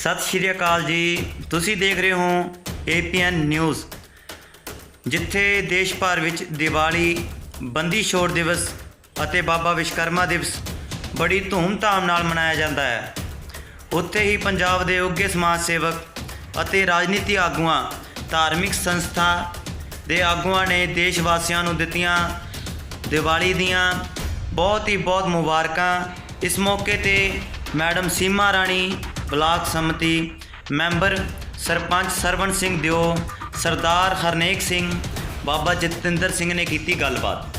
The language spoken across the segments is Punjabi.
ਸਤਿ ਸ਼੍ਰੀ ਅਕਾਲ ਜੀ। ਤੁਸੀਂ ਦੇਖ ਰਹੇ ਹੋ ਏਪੀਐਨ ਨਿਊਜ਼ ਜਿੱਥੇ ਦੇਸ਼ ਭਰ ਵਿੱਚ ਦੀਵਾਲੀ, ਬੰਦੀ ਛੋੜ ਦਿਵਸ ਅਤੇ ਬਾਬਾ ਵਿਸ਼ਕਰਮਾ ਦਿਵਸ ਬੜੀ ਧੂਮ-ਧਾਮ ਨਾਲ ਮਨਾਇਆ ਜਾਂਦਾ ਹੈ। ਉੱਥੇ ਹੀ ਪੰਜਾਬ ਦੇ ਉੱਘੇ ਸਮਾਜ ਸੇਵਕ ਅਤੇ ਰਾਜਨੀਤੀ ਆਗੂਆਂ, ਧਾਰਮਿਕ ਸੰਸਥਾ ਦੇ ਆਗੂਆਂ ਨੇ ਦੇਸ਼ ਵਾਸੀਆਂ ਨੂੰ ਦਿੱਤੀਆਂ ਦੀਵਾਲੀ ਦੀਆਂ ਬਹੁਤ ਹੀ ਬਹੁਤ ਮੁਬਾਰਕਾਂ। ਇਸ ਮੌਕੇ ਤੇ ਮੈਡਮ ਸੀਮਾ ਰਾਣੀ ਬਲਾਕ ਸਮਿਤੀ ਮੈਂਬਰ ਸਰਪੰਚ ਸਰਵਣ ਸਿੰਘ ਦਿਓ, ਸਰਦਾਰ ਹਰਨੇਕ ਸਿੰਘ, ਬਾਬਾ ਜਤਿੰਦਰ ਸਿੰਘ ਨੇ ਕੀਤੀ ਗੱਲਬਾਤ।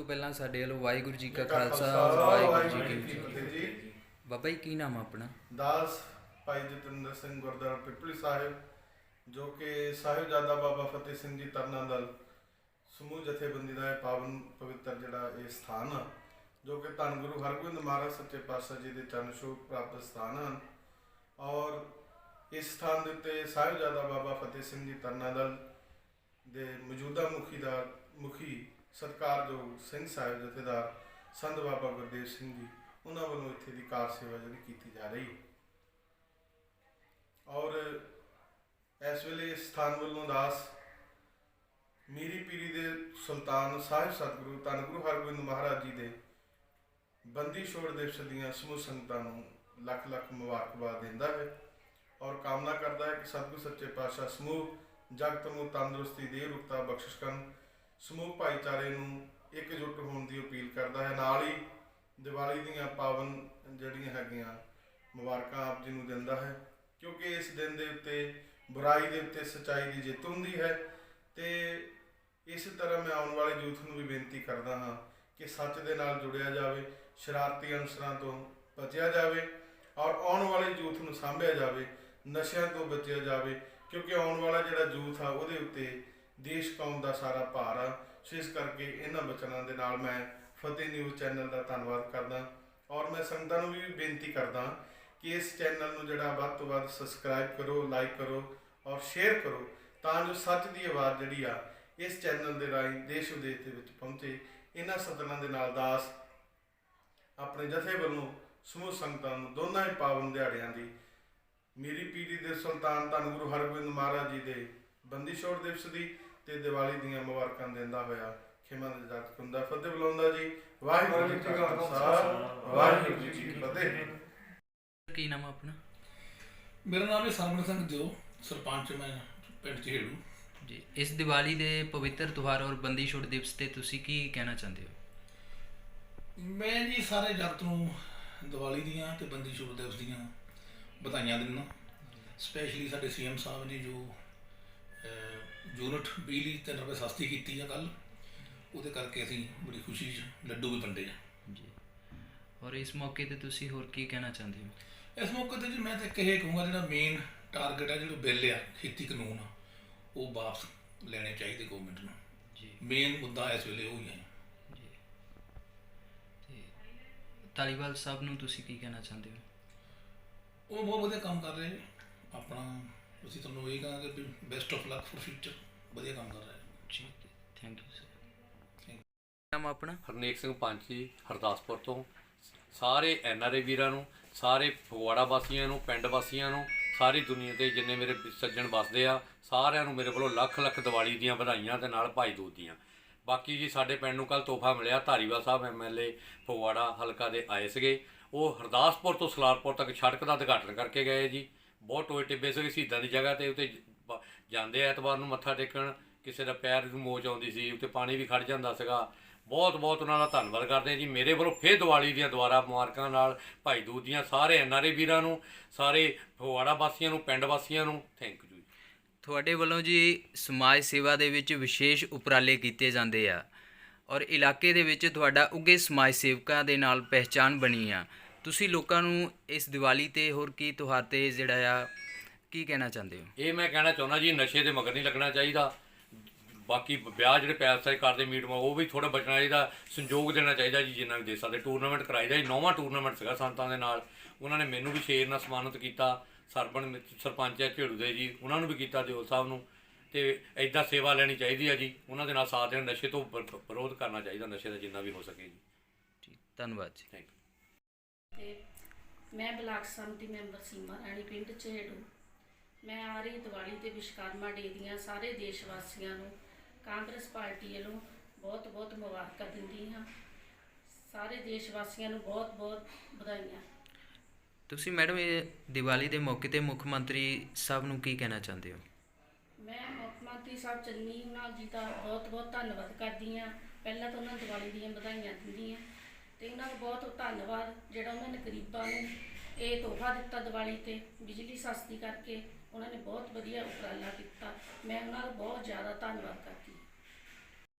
ਤੋਂ ਪਹਿਲਾਂ ਸਾਡੇ ਵੱਲੋਂ ਵਾਹਿਗੁਰੂ ਜੀ ਕਾ ਖਾਲਸਾ ਵਾਹਿਗੁਰੂ ਜੀ ਕੀ ਫਤਿਹ। ਬਾਬਾ ਜੀ ਕੀ ਨਾਮ ਆਪਣਾ? ਦਾਸ ਭਾਈ ਜਤਿੰਦਰ ਸਿੰਘ ਗੁਰਦੁਆਰਾ ਪਿਪਲੀ ਸਾਹਿਬ ਜੋ ਕਿ ਸਾਹਿਬਜ਼ਾਦਾ ਬਾਬਾ ਫਤਿਹ ਸਿੰਘ ਜੀ ਤਰਨਾ ਦਲ ਸਮੂਹ ਜਥੇਬੰਦੀ ਦਾ ਇਹ ਪਾਵਨ ਪਵਿੱਤਰ ਜਿਹੜਾ ਇਹ ਸਥਾਨ ਆ ਜੋ ਕਿ ਧੰਨ ਗੁਰੂ ਹਰਗੋਬਿੰਦ ਮਹਾਰਾਜ ਸੱਚੇ ਪਾਤਸ਼ਾਹ ਜੀ ਦੇ ਚਰਨ ਛੂਹ ਪ੍ਰਾਪਤ ਸਥਾਨ ਹਨ। ਔਰ ਇਸ ਸਥਾਨ ਦੇ ਉੱਤੇ ਸਾਹਿਬਜ਼ਾਦਾ ਬਾਬਾ ਫਤਿਹ ਸਿੰਘ ਜੀ ਤਰਨਾ ਦਲ ਦੇ ਮੌਜੂਦਾ ਮੁਖੀ ਦਾ ਮੁਖੀ ਸਤਿਕਾਰਯੋਗ ਸਿੰਘ ਸਾਹਿਬ ਜਥੇਦਾਰ ਸੰਤ ਬਾਬਾ ਗੁਰਦੇਵ ਸਿੰਘ ਜੀ, ਉਹਨਾਂ ਵੱਲੋਂ ਇੱਥੇ ਦੀ ਕਾਰ ਸੇਵਾ ਜਿਹੜੀ ਕੀਤੀ ਜਾ ਰਹੀ ਔਰ ਇਸ ਵੇਲੇ ਇਸ ਸਥਾਨ ਵੱਲੋਂ ਦਾਸ ਮੀਰੀ ਪੀਰੀ ਦੇ ਸੁਲਤਾਨ ਸਾਹਿਬ ਸਤਿਗੁਰੂ ਧੰਨ ਗੁਰੂ ਹਰਗੋਬਿੰਦ ਮਹਾਰਾਜ ਜੀ ਦੇ ਬੰਦੀ ਛੋੜ ਦਿਵਸ ਦੀਆਂ ਸਮੂਹ ਸੰਗਤਾਂ ਨੂੰ ਲੱਖ ਲੱਖ ਮੁਬਾਰਕਬਾਦ ਦਿੰਦਾ ਹੈ ਔਰ ਕਾਮਨਾ ਕਰਦਾ ਹੈ ਕਿ ਸਤਿਗੁਰੂ ਸੱਚੇ ਪਾਤਸ਼ਾਹ ਸਮੂਹ ਜਗਤ ਨੂੰ ਤੰਦਰੁਸਤੀ ਦੇ ਰੁਕਤਾ ਬਖਸ਼ਿਸ਼ ਕਰਨ ਸਮੂਹ ਭਾਈਚਾਰੇ ਨੂੰ ਇਕਜੁੱਟ ਹੋਣ ਦੀ ਅਪੀਲ ਕਰਦਾ ਹੈ। ਨਾਲ ਹੀ ਦੀਵਾਲੀ ਦੀਆਂ ਪਾਵਨ ਜਿਹੜੀਆਂ ਹੈਗੀਆਂ, ਮੁਬਾਰਕਾਂ ਆਪ ਜੀ ਨੂੰ ਦਿੰਦਾ ਹੈ, ਕਿਉਂਕਿ ਇਸ ਦਿਨ ਦੇ ਉੱਤੇ, ਬੁਰਾਈ ਦੇ ਉੱਤੇ ਸਚਾਈ ਦੀ ਜਿੱਤ ਹੁੰਦੀ ਹੈ ਤੇ ਇਸ ਤਰ੍ਹਾਂ ਮੈਂ ਆਉਣ ਵਾਲੇ ਯੂਥ ਨੂੰ ਵੀ ਬੇਨਤੀ ਕਰਦਾ ਹਾਂ ਕਿ ਸੱਚ ਦੇ ਨਾਲ ਜੁੜਿਆ ਜਾਵੇ, ਸ਼ਰਾਰਤੀ ਅਨਸਰਾਂ ਤੋਂ ਬਚਿਆ ਜਾਵੇ ਔਰ ਆਉਣ ਵਾਲੇ ਯੂਥ ਨੂੰ ਸਾਂਭਿਆ ਜਾਵੇ, ਨਸ਼ਿਆਂ ਤੋਂ ਬਚਿਆ ਜਾਵੇ, ਕਿਉਂਕਿ ਆਉਣ ਵਾਲਾ ਜਿਹੜਾ ਯੂਥ ਆ ਉਹਦੇ ਉੱਤੇ ਦੇਸ਼ ਕੌਮ ਦਾ ਸਾਰਾ ਭਾਰ ਆ। ਸੋ ਇਸ ਕਰਕੇ ਇਹਨਾਂ ਬਚਨਾਂ ਦੇ ਨਾਲ ਮੈਂ ਫਤਿਹ ਨਿਊਜ਼ ਚੈਨਲ ਦਾ ਧੰਨਵਾਦ ਕਰਦਾ ਔਰ ਮੈਂ ਸੰਗਤਾਂ ਨੂੰ ਵੀ ਬੇਨਤੀ ਕਰਦਾ ਕਿ ਇਸ ਚੈਨਲ ਨੂੰ ਜਿਹੜਾ ਵੱਧ ਤੋਂ ਵੱਧ ਸਬਸਕ੍ਰਾਈਬ ਕਰੋ ਲਾਈਕ ਕਰੋ ਔਰ ਸ਼ੇਅਰ ਕਰੋ ਤਾਂ ਜੋ ਸੱਚ ਦੀ ਆਵਾਜ਼ ਜਿਹੜੀ ਆ ਇਸ ਚੈਨਲ ਦੇ ਰਾਹੀਂ ਦੇਸ਼ ਵਿਦੇਸ਼ ਦੇ ਵਿੱਚ ਪਹੁੰਚੇ। ਇਹਨਾਂ ਸਤਨਾਂ ਦੇ ਨਾਲ ਦਾਸ ਆਪਣੇ ਜਥੇ ਵੱਲੋਂ ਸਮੂਹ ਸੰਗਤਾਂ ਨੂੰ ਦੋਨਾਂ ਹੀ ਪਾਵਨ ਦਿਹਾੜਿਆਂ ਦੀ ਮੇਰੀ ਪੀੜੀ ਦੇ ਸੁਲਤਾਨ ਧੰਨ ਗੁਰੂ ਹਰਗੋਬਿੰਦ ਮਹਾਰਾਜ ਜੀ ਦੇ ਬੰਦੀ ਛੋੜ ਦਿਵਸ ਦੀ ਤੇ ਦੀਵਾਲੀ ਦੀਆਂ ਮੁਬਾਰਕਾਂ ਦਿੰਦਾ ਹੋਇਆ ਖਿਮਾ ਦੇ ਜਾਤ ਹੁੰਦਾ ਫਤਿਹ ਬੁਲਾਉਂਦਾ ਜੀ। ਵਾਹਿਗੁਰੂ ਜੀ ਕਾ ਖਾਲਸਾ ਵਾਹਿਗੁਰੂ ਜੀ ਕੀ ਫਤਿਹ। ਕੀ ਨਾਮ ਆ ਆਪਣਾ? ਮੇਰਾ ਨਾਮ ਹੈ ਸਰਮਨ ਸਿੰਘ ਦਿਓ ਸਰਪੰਚ ਮੈਂ ਪਿੰਡ ਚਹੇੜੂ ਜੀ ਇਸ ਦੀਵਾਲੀ ਦੇ ਪਵਿੱਤਰ ਤਿਉਹਾਰ ਔਰ ਬੰਦੀ ਛੋੜ ਦਿਵਸ ਤੇ ਤੁਸੀਂ ਕੀ ਕਹਿਣਾ ਚਾਹੁੰਦੇ ਹੋ? ਮੈਂ ਜੀ ਸਾਰੇ ਜਗਤ ਨੂੰ ਦੀਵਾਲੀ ਦੀਆਂ ਤੇ ਬੰਦੀ ਛੋੜ ਦਿਵਸ ਦੀਆਂ ਵਧਾਈਆਂ ਦਿੰਦਾ। ਸਪੈਸ਼ਲੀ ਸਾਡੇ ਸੀਐਮ ਸਾਹਿਬ ਨੇ ਜੋ ਅਹ, ਯੂਨਿਟ ਬਿਜਲੀ ਤਿੰਨ ਰੁਪਏ ਸਸਤੀ ਕੀਤੀ ਆ ਕੱਲ ਉਹਦੇ ਕਰਕੇ ਅਸੀਂ ਬੜੀ ਖੁਸ਼ੀ 'ਚ ਲੱਡੂ ਵੀ ਵੰਡੇ ਆ। ਜੀ। ਔਰ ਇਸ ਮੌਕੇ ਤੇ ਤੁਸੀਂ ਹੋਰ ਕੀ ਕਹਿਣਾ ਚਾਹੁੰਦੇ ਹੋ? ਇਸ ਮੌਕੇ ਤੇ ਜੀ ਮੈਂ ਤਾਂ ਇੱਕ ਇਹ ਕਹੂੰਗਾ ਜਿਹੜਾ ਮੇਨ ਟਾਰਗੇਟ ਆ ਜਿਹੜਾ ਬਿੱਲ ਆ ਖੇਤੀ ਕਾਨੂੰਨ ਆ ਉਹ ਵਾਪਸ ਲੈਣੇ ਚਾਹੀਦੇ ਗਵਰਨਮੈਂਟ ਨੂੰ। ਜੀ। ਮੇਨ ਮੁੱਦਾ ਇਸ ਵੇਲੇ ਉਹ ਹੀ ਹੈ ਜੀ। ਤੇ ਤਾਲੀਵਾਲ ਸਾਹਿਬ ਨੂੰ ਤੁਸੀਂ ਕੀ ਕਹਿਣਾ ਚਾਹੁੰਦੇ ਹੋ? ਉਹ ਬਹੁਤ ਵਧੀਆ ਕੰਮ ਕਰ ਰਹੇ ਨੇ। ਆਪਣਾ ਅਸੀਂ ਤੁਹਾਨੂੰ ਇਹ ਕਹਾਂਗੇ ਵੀ best of luck for future ਵਧੀਆ ਕੰਮ ਕਰ ਰਹੇ। ਨੇ। ਜੀ ਥੈਂਕ ਯੂ ਸਰ ਨਾਮ ਆਪਣਾ? ਹਰਨੇਕ ਸਿੰਘ ਪੰਚੀ ਹਰਦਾਸਪੁਰ ਤੋਂ। ਸਾਰੇ ਐਨਆਰਏ ਵੀਰਾਂ ਨੂੰ ਸਾਰੇ ਫਗਵਾੜਾ ਵਾਸੀਆਂ ਨੂੰ ਪਿੰਡ ਵਾਸੀਆਂ ਨੂੰ ਸਾਰੀ ਦੁਨੀਆ ਤੇ ਜਿੰਨੇ ਮੇਰੇ ਸੱਜਣ ਵਸਦੇ ਆ ਸਾਰਿਆਂ ਨੂੰ ਮੇਰੇ ਵੱਲੋਂ ਲੱਖ ਲੱਖ ਦੀਵਾਲੀ ਦੀਆਂ ਵਧਾਈਆਂ ਤੇ ਨਾਲ ਭਾਈ ਦੂਜ ਦੀਆਂ। ਬਾਕੀ ਜੀ ਸਾਡੇ ਪਿੰਡ ਨੂੰ ਕੱਲ ਤੋਹਫਾ ਮਿਲਿਆ ਧਾਰੀਵਾਲ ਸਾਹਿਬ ਐਮਐਲਏ ਫਗਵਾੜਾ ਹਲਕਾ ਦੇ ਆਏ ਸੀਗੇ। ਉਹ ਹਰਦਾਸਪੁਰ ਤੋਂ ਸਲਾਰਪੁਰ ਤੱਕ ਸੜਕ ਦਾ ਉਦਘਾਟਨ ਕਰਕੇ ਗਏ ਜੀ। ਬਹੁਤ ਟੋਏ ਟਿੱਬੇ ਸੀਗੇ ਸ਼ਹੀਦਾਂ ਦੀ ਜਗ੍ਹਾ ਤੇ ਉੱਤੇ ਬ- ਜਾਂਦੇ ਐਤਵਾਰ ਨੂੰ ਮੱਥਾ ਟੇਕਣ, ਕਿਸੇ ਦਾ ਪੈਰ ਨੂੰ ਮੋਚ ਆਉਂਦੀ ਸੀ, ਉੱਤੇ ਪਾਣੀ ਵੀ ਖੜ ਜਾਂਦਾ ਸੀਗਾ। ਬਹੁਤ ਬਹੁਤ ਉਹਨਾਂ ਦਾ ਧੰਨਵਾਦ ਕਰਦੇ ਹਾਂ ਜੀ। ਮੇਰੇ ਵੱਲੋਂ ਫੇਰ ਦੀਵਾਲੀ ਦੀਆਂ ਦੁਆਰਾ ਮੁਬਾਰਕਾਂ ਨਾਲ ਭਾਈ ਦੂਜ ਦੀਆਂ, ਸਾਰੇ ਐਨਆਰਏ ਵੀਰਾਂ ਨੂੰ, ਸਾਰੇ ਫਗਵਾੜਾ ਵਾਸੀਆਂ ਨੂੰ, ਪਿੰਡ ਵਾਸੀਆਂ ਨੂੰ ਥੈਂਕ ਯੂ ਤੁਹਾਡੇ ਵੱਲੋਂ ਜੀ ਸਮਾਜ ਸੇਵਾ ਦੇ ਵਿੱਚ ਵਿਸ਼ੇਸ਼ ਉਪਰਾਲੇ ਕੀਤੇ ਜਾਂਦੇ ਆ ਔਰ ਇਲਾਕੇ ਦੇ ਵਿੱਚ ਤੁਹਾਡਾ ਉੱਗੇ ਸਮਾਜ ਸੇਵਕਾਂ ਦੇ ਨਾਲ ਪਹਿਚਾਨ ਬਣੀ ਆ। ਤੁਸੀਂ ਲੋਕਾਂ ਨੂੰ ਇਸ ਦੀਵਾਲੀ ਤੇ ਹੋਰ ਕੀ ਤਿਉਹਾਰ ਤੇ ਜਿਹੜਾ ਆ ਕੀ ਕਹਿਣਾ ਚਾਹੁੰਦੇ ਹੋ? ਇਹ ਮੈਂ ਕਹਿਣਾ ਚਾਹੁੰਦਾ ਜੀ ਨਸ਼ੇ ਦੇ ਮਗਰ ਨਹੀਂ ਲੱਗਣਾ ਚਾਹੀਦਾ। ਬਾਕੀ ਵਿਆਹ ਜਿਹੜੇ ਪੈਸੇ ਕਰਦੇ ਮੀਟਮਾਂ ਉਹ ਵੀ ਥੋੜਾ ਬਚਣਾ ਚਾਹੀਦਾ ਸੰਯੋਗ ਦੇਣਾ ਚਾਹੀਦਾ ਜੀ ਜਿੰਨਾ ਵੀ ਦੇ ਸਕਦੇ। ਟੂਰਨਾਮੈਂਟ ਕਰਾਈਦਾ ਜੀ ਨੌਵਾਂ ਟੂਰਨਾਮੈਂਟ ਸੀਗਾ ਸੰਤਾਂ ਦੇ ਨਾਲ। ਉਹਨਾਂ ਨੇ ਮੈਨੂੰ ਵੀ ਸ਼ੇਰ ਨਾਲ ਸਨਮਾਨਿਤ ਕੀਤਾ ਸਰਪੰਚ ਸਰਪੰਚ ਹੈ ਝੇੜੂ ਦੇ ਜੀ ਉਹਨਾਂ ਨੂੰ ਵੀ ਕੀਤਾ ਦਿਓਲ ਸਾਹਿਬ ਨੂੰ। ਤੇ ਐਦਾਂ ਸੇਵਾ ਲੈਣੀ ਚਾਹੀਦੀ ਹੈ ਜੀ ਉਹਨਾਂ ਦੇ ਨਾਲ ਸਾਥ ਦੇਣ ਨਸ਼ੇ ਤੋਂ ਵਿਰ- ਵਿਰੋਧ ਕਰਨਾ ਚਾਹੀਦਾ ਨਸ਼ੇ ਦਾ ਜਿੰਨਾ ਵੀ ਹੋ ਸਕੇ ਜੀ। ਜੀ ਧੰਨਵਾਦ ਜੀ। ਥੈਂਕ ਯੂ ਤੇ ਮੈਂ ਬਲਾਕ ਸੰਮਤੀ ਮੈਂਬਰ ਸੀਮਾ ਰਾਣੀ ਪਿੰਡ ਚਹੇੜੂ ਮੈਂ ਆ ਰਹੀ ਦੀਵਾਲੀ ਤੇ ਵਿਸ਼ਵਕਰਮਾ ਡੇ ਦੀਆਂ ਸਾਰੇ ਦੇਸ਼ ਵਾਸੀਆਂ ਨੂੰ ਕਾਂਗਰਸ ਪਾਰਟੀ ਵੱਲੋਂ ਬਹੁਤ ਬਹੁਤ ਮੁਬਾਰਕਾਂ ਦਿੰਦੀ ਹਾਂ। ਸਾਰੇ ਦੇਸ਼ ਵਾਸੀਆਂ ਨੂੰ ਬਹੁਤ ਬਹੁਤ ਵਧਾਈਆਂ। ਤੁਸੀਂ ਮੈਡਮ ਇਹ ਦੀਵਾਲੀ ਦੇ ਮੌਕੇ ਤੇ ਮੁੱਖ ਮੰਤਰੀ ਸਾਹਿਬ ਨੂੰ ਕੀ ਕਹਿਣਾ ਚਾਹੁੰਦੇ ਹੋ? ਮੈਂ ਮੁੱਖ ਮੰਤਰੀ ਸਾਹਿਬ ਚੰਨੀ ਨਾਲ ਜੀ ਦਾ ਬਹੁਤ ਬਹੁਤ ਧੰਨਵਾਦ ਕਰਦੀ ਹਾਂ। ਪਹਿਲਾਂ ਤਾਂ ਉਹਨਾਂ ਨੂੰ ਦੀਵਾਲੀ ਦੀਆਂ ਵਧਾਈਆਂ ਦਿੰਦੀ ਹਾਂ। ਤੇ ਉਹਨਾਂ ਦਾ ਬਹੁਤ ਧੰਨਵਾਦ ਜਿਹੜਾ ਉਹਨਾਂ ਨੇ ਗਰੀਬਾਂ ਨੂੰ ਇਹ ਤੋਹਫਾ ਦਿੱਤਾ ਦੀਵਾਲੀ ਤੇ, ਬਿਜਲੀ ਸਸਤੀ ਕਰਕੇ ਉਹਨਾਂ ਨੇ ਬਹੁਤ ਵਧੀਆ ਉਪਰਾਲਾ ਕੀਤਾ। ਮੈਂ ਉਹਨਾਂ ਦਾ ਬਹੁਤ ਜ਼ਿਆਦਾ ਧੰਨਵਾਦ ਕਰਦੀ ਹਾਂ।